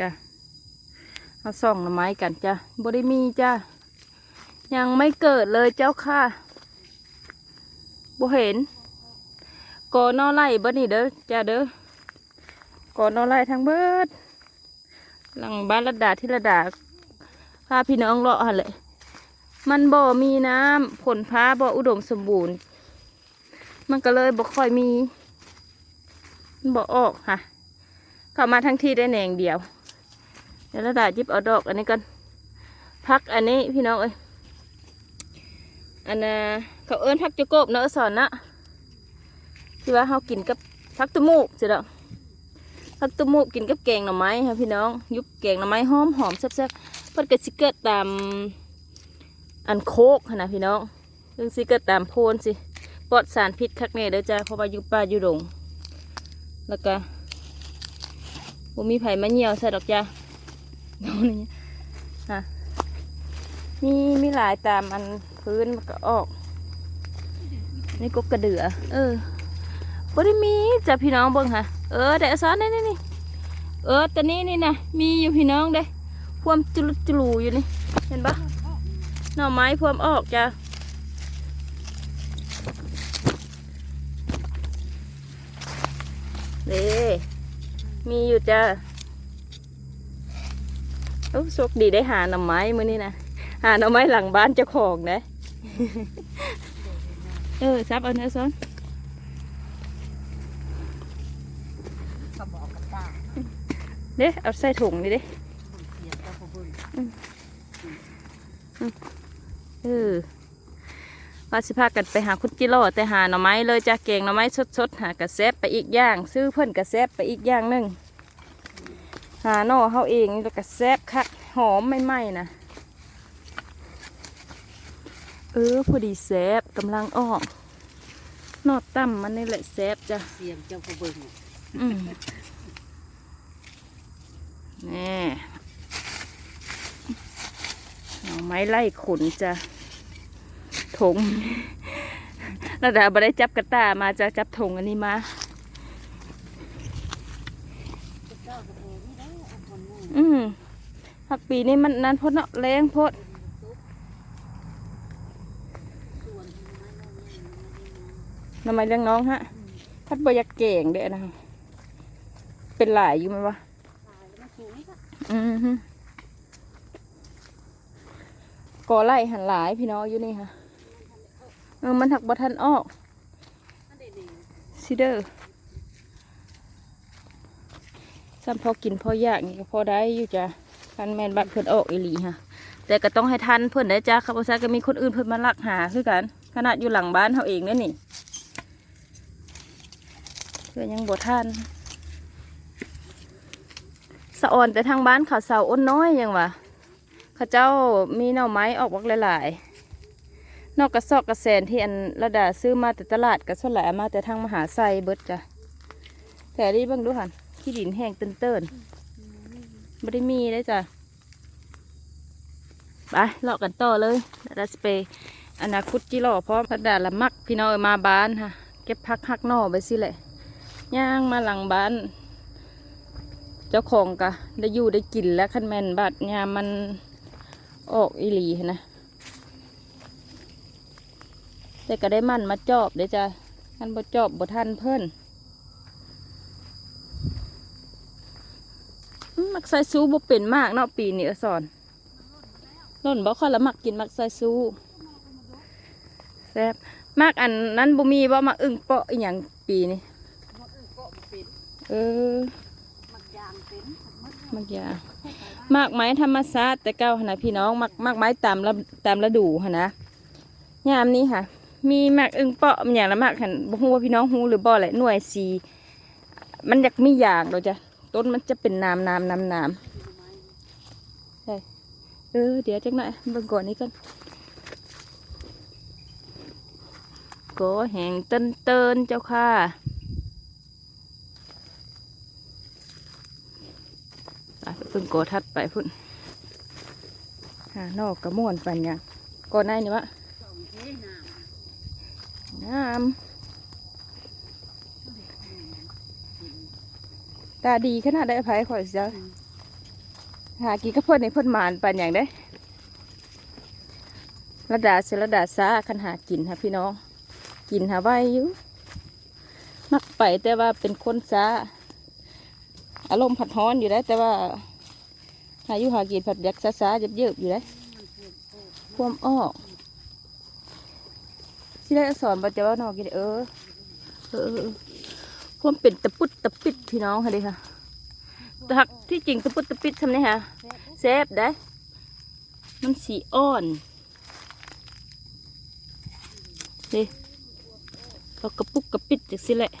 จ้ะเอาส่องหน่อไม้กันจ้ะบริมีจ้ะยังไม่เกิดเลยเจ้าค่ะบ่เห็นกอนอไล่เบิดนี่เด้อจ้ะเด้อกอนอไล่ทั้งเบิด หลังบ้านระดาที่ระดาพาพี่น้องเลาะหันเลยมันบ่มีน้ำผลพ้าบ่อุดมสมบูรณ์ มันก็เลยบ่ค่อยมีมันบ่ออกค่ะ เข้ามาทั้งที่ได้แหนงเดียว เดี๋ยวระดาจิบเอาดอกอันนี้กันพักอันนี้พี่น้องเอ้ยอันน่ะเขาเอิ้นพักจะโกบเนอะสอนนะที่ว่าเขากินกับพักตะมูกสิดอกพักตะมูกกินกับแกงหน่อไม้ค่ะพี่น้อง ยุบแกงหน่อไม้หอมหอมแซ่บๆพิ่นก็สิเกิดตามอันโคกนะพี่น้องซึ่งสิกเกิดตามโพนสิปลอดสารพิษคักแน่เด้อจ้าเพราะว่าอยู่ป่าอยู่ดงแล้วก็บ่มีไผมาเหี่ยวใส่ดอกจ้า ดูนี่ฮะมีมีหลายตามอันพื้นมันก็ออก นี่กกกระเดือ เออบ่ได้มีจ้ะพี่น้องเบิ่งค่ะ เออแต่ซ้อนนี่นี่นเออตัวนี้นี่นะมีอยู่พี่น้องเด้พวมจุลจุลูอยู่นี่ เห็นปะหน่อไม้พวมออกจ้ะเด้มีอยู่จ้ะ โอ้โชคดีได้หาหน่อไม้มื้อนี้นะหาหน่อไม้หลังบ้านเจ้าของนะเออซับเอาเนื้อซ้อนเขาบอกกับตาเด้เอาใส่ถุงนี่เด้เออว่าสิพากันไปหาคุดจิโร่แต่หาหน่อไม้เลยจ้ะเก่งหน่อไม้สดๆหากระแซบไปอีกอย่าง ซื้อเพิ่อนกระแซบไปอีกอย่างหนึ่ง หาหน่อเฮาเองนี่แล้วกระแซบคักหอมไม่ไหม้นะเออพอดีแซบกำลังออกหนอดต่ำมันนี่แหละแซบจ้ะเสียงเจ้าก็เบิ่งอืมแน่หน่อไม้ไล่ขนจ้ะถงระดาบได้จับกระตามาจะจับถงอันนี้มา เจ้าก็เบิ่งนี่ได้อันคนนู้น อืมผักปีนี้มันนั้นพดเนาะแรงพดส่วนที่ไม้น้องนี่ทำไมเลี้ยงน้องฮะพัดบอยากเก่งเด้นะเป็นหลายอยู่ไหมวะอืมฮึก่อไล่หันหลายพี่น้องอยู่นี่ค่ะเออมันถักบทันออกซิเดอร์ ซ้ำพอกินพออยากนี่ก็พอได้อยู่จ้ะทันแมนบัดเพิ่นออกอีหลีค่ะแต่ก็ต้องให้ทันเพิ่นได้จ้ะครับเพราะฉะนั้นก็มีคนอื่นเพิ่นมาลักหาคือกัน ขนาดอยู่หลังบ้านเขาเองเนี่ยนี่เพื่อยังบ่ทันสะอ่อนแต่ทางบ้านเขาเสาอ้นน้อยยังวะเขาเจ้ามีหน่อไม้ออกบักหลายๆ นอกกระซอกกระแสนที่อันระดาซื้อมาแต่ตลาดกระสวนแหลมาแต่ทางมหาไซเบิดจ้ะแต่นี่เบิ่งดูหัน ขี้ดินแห้งเตื้นๆไม่ได้มีเลยจ้ะไปเลาะกันต่อเลยระดาสเปรย์อนาคุดจิโร่พร้อมระดาละมักพี่น้องเอามาบ้านค่ะเก็บพักหักหน่อไปสิแหละย่างมาหลังบ้าน เจ้าของกะได้อยู่ได้กินแล้วคันแมนบาดยามมันออกอีหลีหั้นนะแต่ก็ได้มันมาจอบเด้อจ้ะท่านบ่จอบบ่ทันเพิ่น มักไซซูบ่เป็นมากเนาะปีนี้อสอนล่นบ่ค่อยละมักกินมักไซซูแซ่บมากอันนั้นบ่มีบ่มาอึ่งเปาะอีหยังปีนี่เออมันยางเป็นมักยามากไม้ธรรมชาติแต่เก้าหนะพี่น้องมักมากไม้ตามระตามฤดูหนนะยามนี้ค่ะ มีมากอึ่งเปาะมันอย่างละมากหันบ่ฮู้ว่าพี่น้องฮู้หรือบ่แหละหน่วยสีมันอยากมีอย่างเดยวจ้ะ ต้นมันจะเป็นน้ำน้ำน้ำน้ำใช่เออเดี๋ยวจักหน่อยเบิ่งก่อนนี้ก่อนก็แห่งเติ้นเติ้นเจ้าค่ะเพิ่งโกทัดไปพุ่นหานอกกระม่วนปันยังก่อนหน้านี่วะน้ำ ตาดีขนาดได้อภัยข่อยจ้ะำหากินกับเพิ่นในเพิ่นหมานปานอย่างได้ระดาเสระดาซาคันหากินค่ะพี่น้อง กินหาไว้อยู่มักไปแต่ว่าเป็นคนซาอารมณ์ผัดฮ้อนอยู่ได้แต่ว่าหาอยู่หากินผัดยักซาซาๆเยบๆอยู่ได้ความอ้อกที่ได้สอนบัจจะว่านอกกินเออเออเออเออ ความเป็นตะปุดตะปิดพี่น้องค่ะเดิค่ะแต่หักที่จริงตะปุดตะปิดทำไงคะเซฟได้ มันสีอ่อนดิเรากระปุกกระปิดจากสิแหละ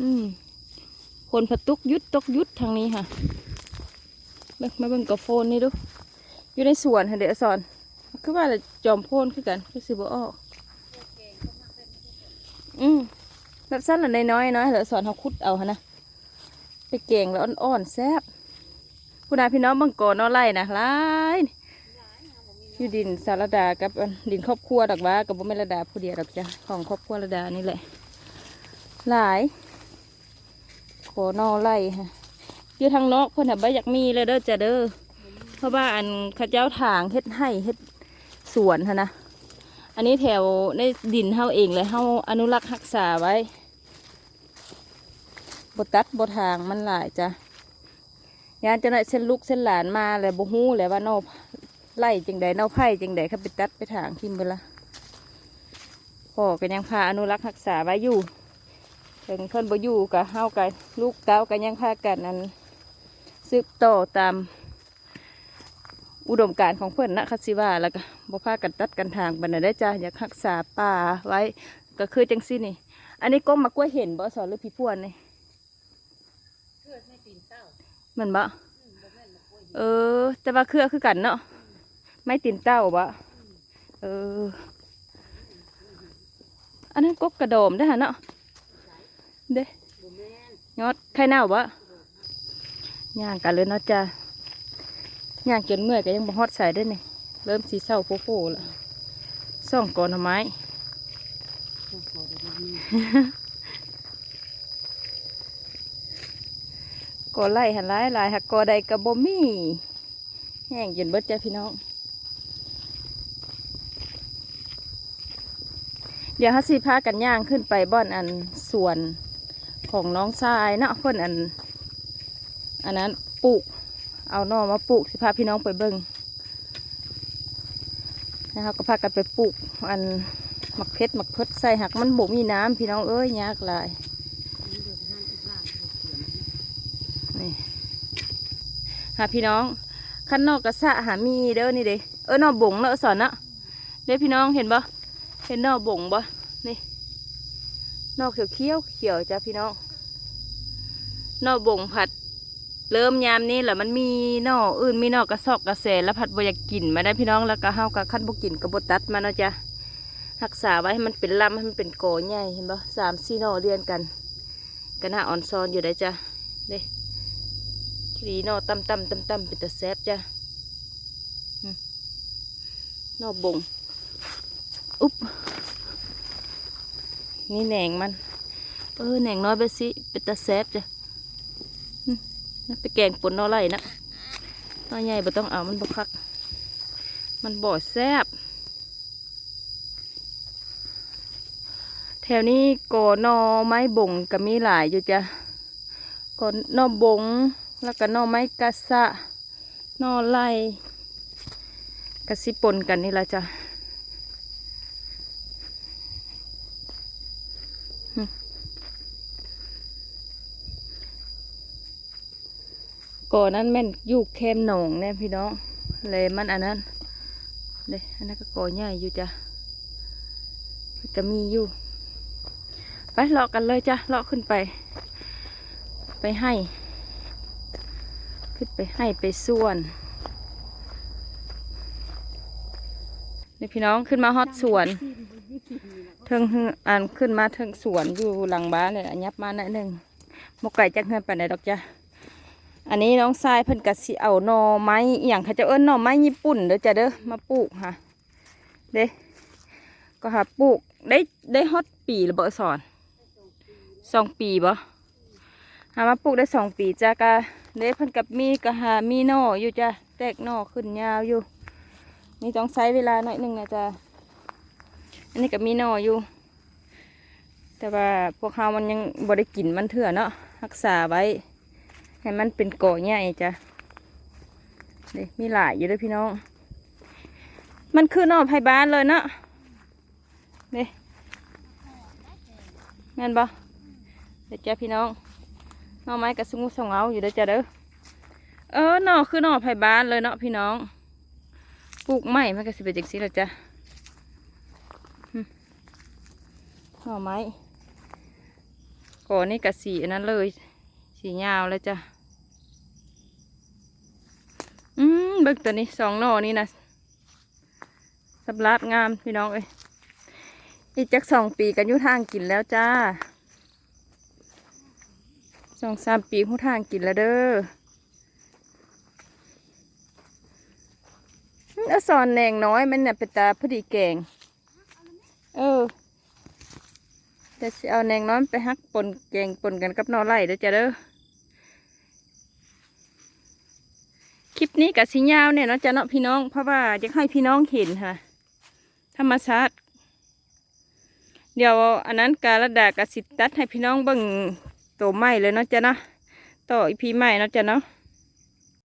อืมคนผัดตุกยุดตกยุดทางนี้ค่ะเบิ่งมาเบิ่งกับโฟนนี่ดู อยู่ในสวนค่ะเดี๋ยวสอน คือว่าจะจอมโพนคือกันคือสิบออก อืม แบบสั้นละน้อยน้อยเดี๋ยวสอนเขาคุดเอาฮะนะไปเก่งแล้วอ่อนๆแซ่บคุณอาพี่น้องบางกอนนอไล่นะหลายอยู่ดินสารดากับดินครอบครัวดอกว่ากับบุเมนระดาผู้เดียวดอกจ้ะของครอบครัวระดานี่แหละ หลายขอนอไล่ค่ะอยู่ทางนอกเพิ่นน่ะบ่อยากมีเลยเด้อจ้ะเด้อเพราะว่าอันข้าเจ้าถางเฮ็ดให้เฮ็ดสวนฮะนะอันนี้แถวในดินเฮาเองเลยเฮาอนุรักษ์รักษาไว้ บตัดบทางมันหลายจ้ะยานจะได้เส้นลูกเส้นหลานมาเลยบ่ฮู้เลยว่าเนอไล่จังใดเนอไผ่จังใดเขาไปตัดไปถางทิมไปละพ่อก็ยังพาอนุรักษ์รักษาไว้อยู่ถึงเพิ่นบ่อยู่กับเฮากับลูกเต้าก็ยังพากันนั้นสืบต่อตามอุดมการของเพื่อนนะคัสิว่าแล้วก็บ่พากันตัดกันทางบันไดได้จ้าอยากรักษาป่าไว้ก็คือจังซี่นี่ อันนี้ก้มมากล้วยเห็นบ่สอนหรือพี่พวนนี่ เพื่อนไม่ตีนเต้า แมันบ่อืมบ่แม่นมากล้วยเออ แต่ว่าเครือคือกันเนาะไม่ตินเต้าบ่เออ อันนั้นกกกระโดมได้ฮะเนาะเด้ยอดไข่เน่าบ่ย่างกันเลยเนาะจ้าย่างจนเมื่อยก็ยังบ่ฮอดใส่ได้อนี่เริ่มสีเศร้าโฟๆละส่องก่อนทำไม ต้อได้บ่มีก็ไล่หันหลายหลายหักกอใดกระบ่มีแห้งจนเบิดจ้ะพี่น้อง เดี๋ยวฮัสสิพากันย่างขึ้นไปบ่อนอันสวนของน้องชายเนาะเพิ่นอัน อันนั้นปลูก เอาน่อมาปลูกสิพาพี่น้องไปเบิ่งนะครับก็พากันไปปลูกอันหมักเพชรหมักเพชรใส่หักมันบ่มีน้ำพี่น้องเอ้ยยากหลาย มันเดือดร้อนทุกบ้านทุกเขียน นี่ หาพี่น้องขันนอกกระสะหามีเด้อนี่เด้เออนอกบ่งเนาะสอนเนะเด้พี่น้องเห็นปะเห็นนอกบ่งปะนี่นอกเขียวเขียวเขียวจ้ะพี่น้องนอกบ่งผัด เริ่มยามนี้แหละมันมีนอกอื่นมีนอกกระซอกกระแสแล้วผัดบอยากกินมาได้พี่น้องแล้วก็เฮากับขั้นบกินกับบตัดมาเนาะจ้ะรักษาไว้ให้มันเป็นลำให้มันเป็นโกใหญ่เห็นปะสามสี่นอเรียนกันกันหน้าอ่อนซอนอยู่ได้จ้ะเด้ ขีนอตำตำตำตำเป็นตะแซบจ้ะนอบงอุ๊บนี่แหนงมันเออแหนงน้อยไปสิเป็นตะแซบจ้ะนั่นไปแกงปนนอไรนะนอใหญ่บ่ต้องเอามันบ่คัก มันบ่อแซบแถวนี้ก่อนอไม้บ่งก็มีหลายอยู่จ้ะก็หนอบง แล้วก็นอไม้กะสะนอไล่กะสิปนกันนี่ละจ้ะก่อนนั้นแม่นอยู่แคมหนองเนี่ยพี่น้องเลยมันอันนั้นเด้อันนั้นก็ก่อใหญ่อยู่จ้ะก็มีอยู่ ไปเลาะกันเลยจ้ะเลาะขึ้นไป ไปให้ ขึ้นไปให้ไปส่วนนี่พี่น้องขึ้นมาฮอดสวนเทิงอันขึ้นมาเทิงสวนอยู่หลังบ้านเลยอันยับมาหน่อยหนึ่งมกไก่จักเงินไปไหนดอกจ้ะอันนี้น้องทรายเพิ่นกะสิเอาหน่อไม้อย่างเขาจะเอิ้นหน่อไม้ญี่ปุ่นเด้อจ้ะเด้อมาปลูกค่ะ เด้ก็หาปลูกได้ได้ฮอดปีหรือเบอสอนสองปีบ่หามาปลูกได้สองปีจ้าก็ เด้เพิ่นกับมีกะหามีนออยู่จ้ะแตกนอขึ้นยาวอยู่ นี่ต้องใช้เวลาหน่อยหนึ่งนะจ๊ะอันนี้ก็มีนออยู่ แต่ว่าพวกเขามันยังบ่ได้กินมันเถื่อเนาะรักษาไว้ ให้มันเป็นก่อใหญ่จ้ะเด้มีหลายอยู่ด้วยพี่น้อง มันคือนอไผ่บ้านเลยเนาะเด้แม่นบ่เดี๋ยวจ้ะพี่น้อง นอไม้กับสมุสงเอาอยู่เด้อจ้ะเด้อเออหน่อคือหน่อไผ่บ้านเลยเนาะพี่น้องปลูกใหม่มันก็สิเป็นจังซี่ละจ้ะหน่อไม้ก่อนนี่กับสีอันนั้นเลย สียาวเลยจ้ะอืมเบิกตัวนี้สองหน่อนี่นะสับลาดงามพี่น้องเอ้ยอีกจักสองปีกันยุทางกินแล้วจ้า สองสามปีหูทางกินแล้วเด้ออืมเอสอนแหนงน้อยมันเนี่ยเป็นตาพอดีแกง เออจะเอาแหนงน้อยไปฮักปนแกงปนกันกับนอไล่เด้อจ้าเด้อคลิปนี้กับสิยาวเนี่ยเนาะจะเนาะพี่น้อง เพราะว่าอยากให้พี่น้องเห็นค่ะ ธรรมชาติเดี๋ยวอันนั้นการระดากสิตัดให้พี่น้องเบิ่ง ตัวใหม่เลยเนาะจ้ะเนาะต่ออีพีใหม่เนาะจ้ะเนาะ